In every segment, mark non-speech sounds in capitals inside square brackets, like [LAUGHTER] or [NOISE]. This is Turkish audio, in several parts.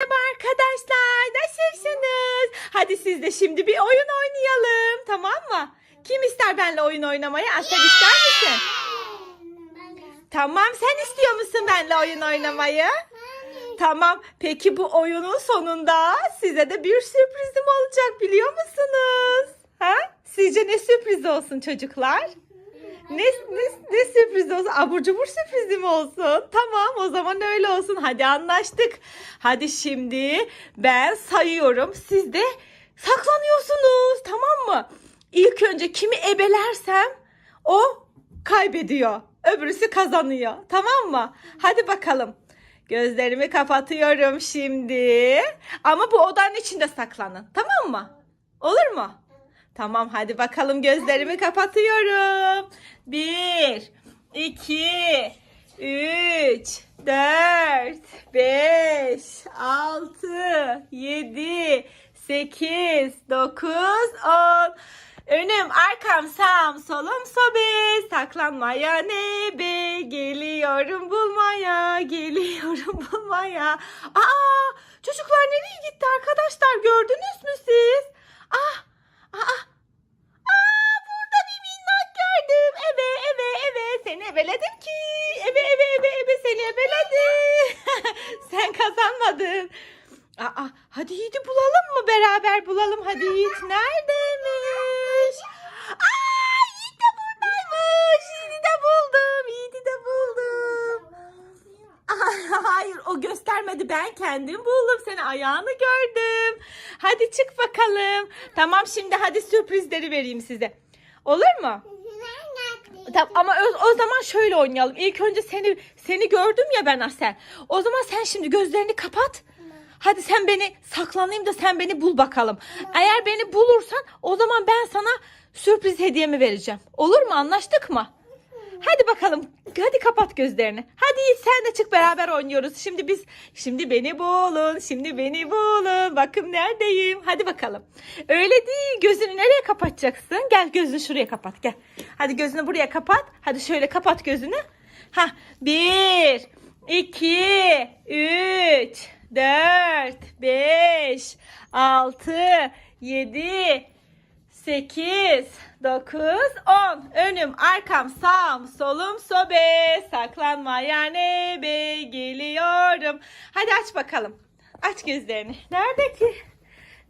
Merhaba arkadaşlar, nasılsınız? Hadi siz de şimdi bir oyun oynayalım, tamam mı? Kim ister benimle oyun oynamayı? Asel ister misin? Tamam, sen istiyor musun benimle oyun oynamayı? Tamam, peki bu oyunun sonunda size de bir sürprizim olacak biliyor musunuz? Ha? Sizce ne sürpriz olsun çocuklar? Ne, ne sürpriz olsun? Abur cubur sürprizi mi olsun? Tamam o zaman öyle olsun. Hadi anlaştık. Hadi şimdi ben sayıyorum. Siz de saklanıyorsunuz. Tamam mı? İlk önce kimi ebelersem o kaybediyor. Öbürüsü kazanıyor. Tamam mı? Hadi bakalım. Gözlerimi kapatıyorum şimdi. Ama bu odanın içinde saklanın. Tamam mı? Olur mu? Tamam hadi bakalım gözlerimi kapatıyorum. Bir, iki, üç, dört, beş, altı, yedi, sekiz, dokuz, on. Önüm, arkam, sağım, solum, sobe. Saklanmaya ne be? Geliyorum bulmaya, geliyorum [LAUGHS] bulmaya. Aa, çocuklar nereye gitti arkadaşlar? Ebeledim ki. Eve, eve, eve, eve seni ebeledim. [LAUGHS] Sen kazanmadın. Aa, hadi Yiğit'i bulalım mı? Beraber bulalım. Hadi Yiğit neredeymiş? Aa, Yiğit de buradaymış. Yiğit'i de buldum. Yiğit'i de buldum. Hayır o göstermedi ben kendim buldum seni ayağını gördüm. Hadi çık bakalım. Tamam şimdi hadi sürprizleri vereyim size. Olur mu? Tamam ama o, o zaman şöyle oynayalım. İlk önce seni seni gördüm ya ben Asel. O zaman sen şimdi gözlerini kapat. Hadi sen beni saklanayım da sen beni bul bakalım. Eğer beni bulursan o zaman ben sana sürpriz hediyemi vereceğim. Olur mu? Anlaştık mı? Hadi bakalım. Hadi kapat gözlerini. Hadi sen de çık beraber oynuyoruz. Şimdi biz şimdi beni bulun. Şimdi beni bulun. Bakın neredeyim. Hadi bakalım. Öyle değil. Gözünü nereye kapatacaksın? Gel gözünü şuraya kapat. Gel. Hadi gözünü buraya kapat. Hadi şöyle kapat gözünü. Ha, bir, iki, üç, dört, beş, altı, yedi, 8, 9, 10. Önüm, arkam, sağım, solum, sobe. Saklanmaya ne be geliyorum. Hadi aç bakalım. Aç gözlerini. Nerede ki?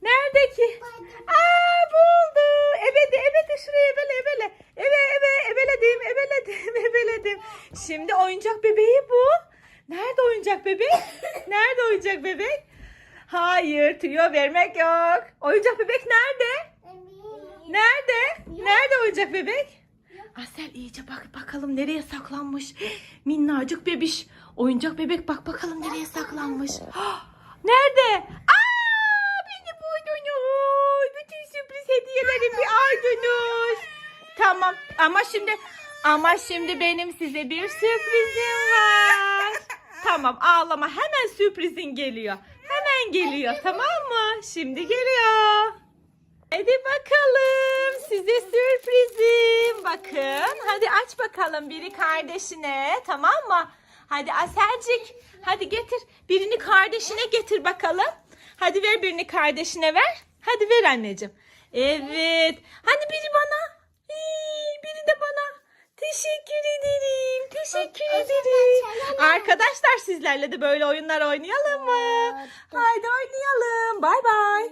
Nerede ki? Aa buldu. Ebedi ebedi şuraya ebele ebele. Ebe ebe ebeledim ebeledim [LAUGHS] ebeledim. Şimdi oyuncak bebeği bu. Nerede oyuncak bebek? Nerede oyuncak bebek? Hayır tüyo vermek yok. Oyuncak bebek nerede? Nerede? Nerede oyuncak bebek? Asel iyice bak bakalım nereye saklanmış. Minnacık bebiş. Oyuncak bebek bak bakalım nereye saklanmış. Nerede? Aa beni buldunuz. Bütün sürpriz hediyelerimi aldınız. Tamam ama şimdi ama şimdi benim size bir sürprizim var. Tamam ağlama hemen sürprizin geliyor. Hemen geliyor tamam mı? Şimdi geliyor. Hadi bakalım size sürprizim. Bakın hadi aç bakalım biri kardeşine tamam mı? Hadi Aselcik hadi getir birini kardeşine getir bakalım. Hadi ver birini kardeşine ver. Hadi ver anneciğim. Evet. Hani biri bana. Hii, biri de bana. Teşekkür ederim. Teşekkür ederim. Arkadaşlar sizlerle de böyle oyunlar oynayalım mı? Haydi oynayalım. Bay bay.